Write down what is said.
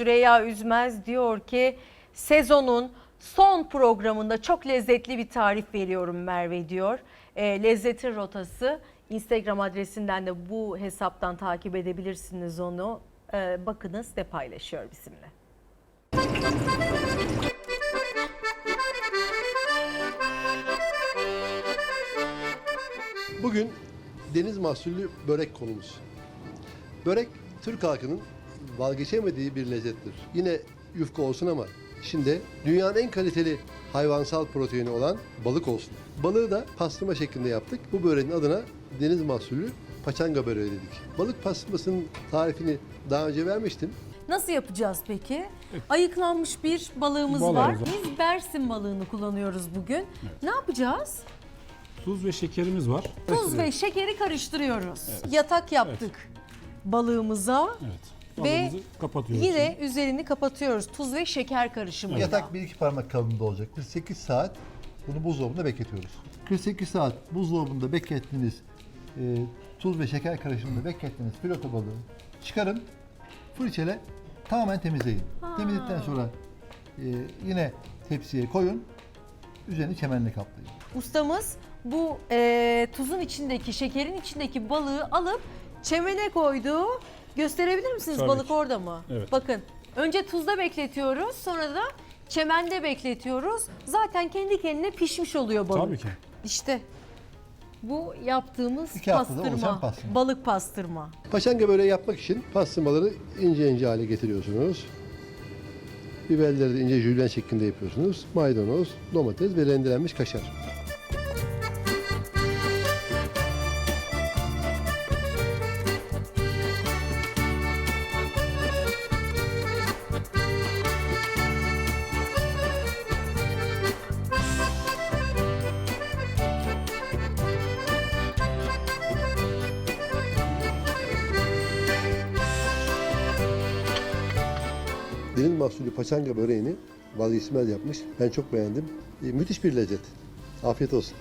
Süreyya Üzmez diyor ki sezonun son programında çok lezzetli bir tarif veriyorum Merve diyor. E, lezzetin rotası Instagram adresinden de bu hesaptan takip edebilirsiniz onu. E, bakınız ne paylaşıyor bizimle. Bugün deniz mahsullü börek konumuz. Börek Türk halkının vazgeçemediği bir lezzettir. Yine yufka olsun ama şimdi dünyanın en kaliteli hayvansal proteini olan balık olsun. Balığı da pastırma şeklinde yaptık. Bu böreğin adına deniz mahsullü paçanga böreği dedik. Balık pastırmasının tarifini daha önce vermiştim. Nasıl yapacağız peki? Ayıklanmış bir balığımız var. Balığımız var. Biz Bersin balığını kullanıyoruz bugün. Ne yapacağız? Tuz ve şekerimiz var. Tuz ve şekeri karıştırıyoruz. Yatak yaptık balığımıza Evet. Ve kapatıyoruz. yine üzerini kapatıyoruz. Tuz ve şeker karışımıyla. Yatak 1-2 parmak kalınlığında olacak. 48 saat bunu buzdolabında bekletiyoruz. 48 saat buzdolabında beklettiğiniz e, tuz ve şeker karışımında beklettiğiniz filoto balığı çıkarın, fırçayla tamamen temizleyin. Temizledikten sonra e, yine tepsiye koyun, üzerini çemenle kaplayın. Ustamız bu e, tuzun içindeki, şekerin içindeki balığı alıp çemene koydu. Gösterebilir misiniz? Tabii Balık ki. orada mı? Evet. Bakın önce tuzda bekletiyoruz sonra da çemende bekletiyoruz. Zaten kendi kendine pişmiş oluyor balık. Tabii ki. İşte bu yaptığımız İki haftada pastırma, oluşan pastırma. balık pastırma. Paçanga böreği yapmak için pastırmaları ince ince hale getiriyorsunuz. Biberleri de ince jülyen şeklinde yapıyorsunuz. Maydanoz, domates ve rendelenmiş kaşar. Deniz mahsulü paçanga böreğini vazgeçilmez yapmış. Ben çok beğendim. E, müthiş bir lezzet. Afiyet olsun.